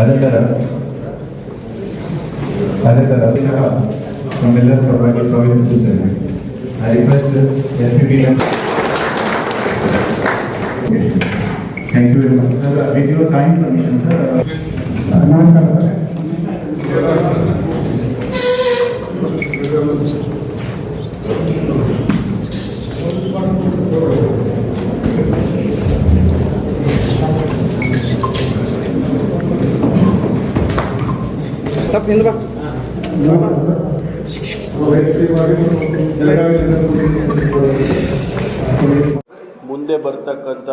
ಅದೇ ಥರ ಅದೇ ಥರ ಸಹ ನಮ್ಮೆಲ್ಲರ ಪರವಾಗಿ ಸ್ವಾಗತಿಸುತ್ತೇನೆ I request S P B thank you very much sir with your kind permission sir ನಮಸ್ಕಾರ ಸರ್ ಬಾ ಮುಂದೆ ಬರ್ತಕ್ಕಂಥ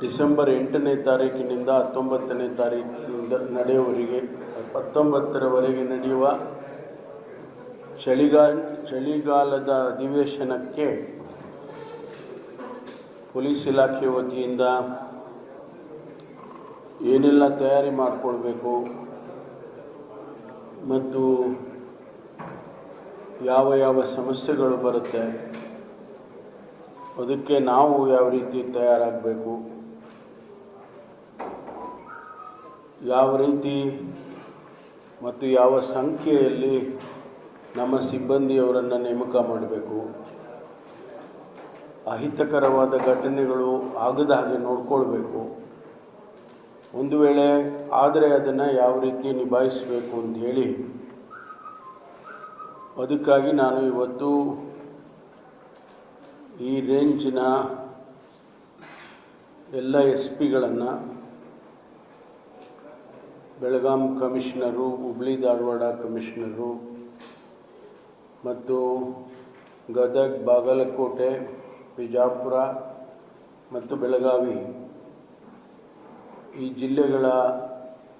ಡಿಸೆಂಬರ್ ಎಂಟನೇ ತಾರೀಕಿನಿಂದ ಹತ್ತೊಂಬತ್ತನೇ ತಾರೀಕಿನಿಂದ ನಡೆಯುವವರೆಗೆ, ಹತ್ತೊಂಬತ್ತರವರೆಗೆ ನಡೆಯುವ ಚಳಿಗಾಲ ಚಳಿಗಾಲದ ಅಧಿವೇಶನಕ್ಕೆ ಪೊಲೀಸ್ ಇಲಾಖೆ ವತಿಯಿಂದ ಏನೆಲ್ಲ ತಯಾರಿ ಮಾಡಿಕೊಳ್ಬೇಕು? ಮತ್ತು ಯಾವ ಯಾವ ಸಮಸ್ಯೆಗಳು ಬರುತ್ತೆ? ಅದಕ್ಕೆ ನಾವು ಯಾವ ರೀತಿ ತಯಾರಾಗಬೇಕು? ಯಾವ ರೀತಿ ಮತ್ತು ಯಾವ ಸಂಖ್ಯೆಯಲ್ಲಿ ನಮ್ಮ ಸಿಬ್ಬಂದಿಯವರನ್ನು ನೇಮಕ ಮಾಡಬೇಕು? ಅಹಿತಕರವಾದ ಘಟನೆಗಳು ಆಗದ ಹಾಗೆ ನೋಡ್ಕೊಳ್ಬೇಕು. ಒಂದು ವೇಳೆ ಆದರೆ ಅದನ್ನು ಯಾವ ರೀತಿ ನಿಭಾಯಿಸಬೇಕು ಅಂತ ಹೇಳಿ, ಅದಕ್ಕಾಗಿ ನಾನು ಇವತ್ತು ಈ ರೇಂಜಿನ ಎಲ್ಲ ಎಸ್ ಪಿಗಳನ್ನು, ಬೆಳಗಾಂ ಕಮಿಷನರು, ಹುಬ್ಳಿ ಧಾರವಾಡ ಕಮಿಷನರು ಮತ್ತು ಗದಗ, ಬಾಗಲಕೋಟೆ, ಬಿಜಾಪುರ ಮತ್ತು ಬೆಳಗಾವಿ ಈ ಜಿಲ್ಲೆಗಳ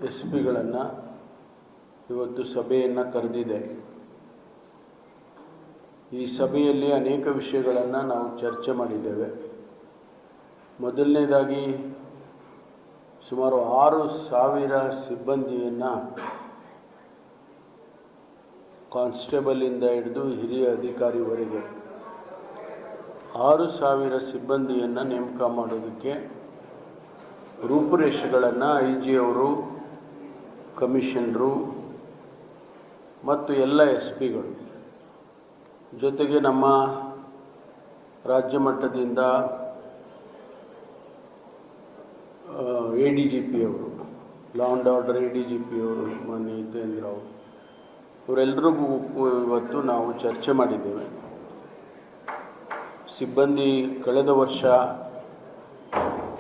ಎಸ್ ಪಿಗಳನ್ನು ಇವತ್ತು ಸಭೆಯನ್ನು ಕರೆದಿದೆ. ಈ ಸಭೆಯಲ್ಲಿ ಅನೇಕ ವಿಷಯಗಳನ್ನು ನಾವು ಚರ್ಚೆ ಮಾಡಿದ್ದೇವೆ. ಮೊದಲನೇದಾಗಿ ಸುಮಾರು ಆರು ಸಾವಿರ ಸಿಬ್ಬಂದಿಯನ್ನು ಕಾನ್ಸ್ಟೇಬಲಿಂದ ಹಿಡಿದು ಹಿರಿಯ ಅಧಿಕಾರಿವರೆಗೆ ಆರು ಸಾವಿರ ಸಿಬ್ಬಂದಿಯನ್ನು ನೇಮಕ ಮಾಡೋದಕ್ಕೆ ರೂಪುರೇಷೆಗಳನ್ನು ಐ ಜಿ ಅವರು, ಕಮಿಷನರು ಮತ್ತು ಎಲ್ಲ ಎಸ್ ಪಿಗಳು. ಜೊತೆಗೆ ನಮ್ಮ ರಾಜ್ಯ ಮಟ್ಟದಿಂದ ಎ ಡಿ ಜಿ ಪಿಯವರು law and order A D G P ಅವರು ಮಾನ್ಯ ಹಿತೇಂದ್ರ ಅವರು ಇವರೆಲ್ಲರಿಗೂ ಇವತ್ತು ನಾವು ಚರ್ಚೆ ಮಾಡಿದ್ದೇವೆ. ಸಿಬ್ಬಂದಿ ಕಳೆದ ವರ್ಷ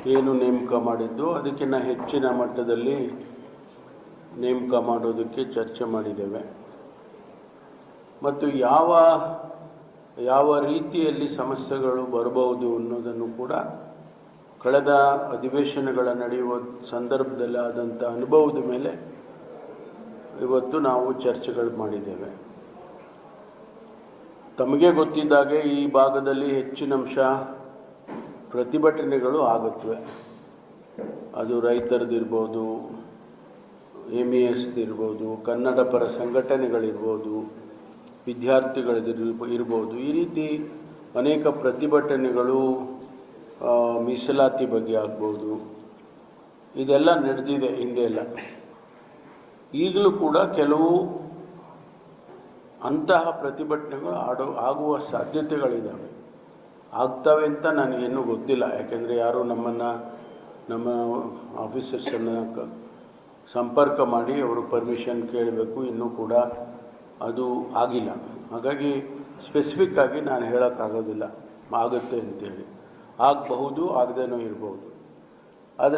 ಏನು ನೇಮಕ ಮಾಡಿದ್ದು ಅದಕ್ಕಿಂತ ಹೆಚ್ಚಿನ ಮಟ್ಟದಲ್ಲಿ ನೇಮಕ ಮಾಡೋದಕ್ಕೆ ಚರ್ಚೆ ಮಾಡಿದ್ದೇವೆ. ಮತ್ತು ಯಾವ ಯಾವ ರೀತಿಯಲ್ಲಿ ಸಮಸ್ಯೆಗಳು ಬರಬಹುದು ಅನ್ನೋದನ್ನು ಕೂಡ ಕಳೆದ ಅಧಿವೇಶನಗಳ ನಡೆಯುವ ಸಂದರ್ಭದಲ್ಲಿ ಆದಂಥ ಅನುಭವದ ಮೇಲೆ ಇವತ್ತು ನಾವು ಚರ್ಚೆಗಳು ಮಾಡಿದ್ದೇವೆ. ತಮಗೆ ಗೊತ್ತಿದ್ದಾಗೆ ಈ ಭಾಗದಲ್ಲಿ ಹೆಚ್ಚಿನ ಅಂಶ ಪ್ರತಿಭಟನೆಗಳು ಆಗುತ್ತವೆ. ಅದು ರೈತರದಿರ್ಬೋದು ಎಂ ಇ ಎಸ್ದಿರ್ಬೋದು ಕನ್ನಡ ಪರ ಸಂಘಟನೆಗಳಿರ್ಬೋದು ವಿದ್ಯಾರ್ಥಿಗಳದಿರ್ಬ ಇರ್ಬೋದು. ಈ ರೀತಿ ಅನೇಕ ಪ್ರತಿಭಟನೆಗಳು ಮೀಸಲಾತಿ ಬಗ್ಗೆ ಆಗ್ಬೋದು. ಇದೆಲ್ಲ ನಡೆದಿದೆ ಹಿಂದೆ ಎಲ್ಲ ಈಗಲೂ ಕೂಡ ಕೆಲವು ಅಂತಹ ಪ್ರತಿಭಟನೆಗಳು ಆಡೋ, ಆಗುವ ಸಾಧ್ಯತೆಗಳಿದ್ದಾವೆ ಆಗ್ತವೆ ಅಂತ ನನಗೇನು ಗೊತ್ತಿಲ್ಲ. ಯಾಕೆಂದರೆ ಯಾರು ನಮ್ಮನ್ನು, ನಮ್ಮ ಆಫೀಸರ್ಸನ್ನು ಸಂಪರ್ಕ ಮಾಡಿ ಅವರು ಪರ್ಮಿಷನ್ ಕೇಳಬೇಕು. ಇನ್ನೂ ಕೂಡ ಅದು ಆಗಿಲ್ಲ. ಹಾಗಾಗಿ ಸ್ಪೆಸಿಫಿಕ್ ಆಗಿ ನಾನು ಹೇಳೋಕ್ಕಾಗೋದಿಲ್ಲ. ಆಗುತ್ತೆ ಅಂತೇಳಿ. ಆಗಬಹುದು, ಆಗದೇನೂ ಇರಬಹುದು ಆದರೆ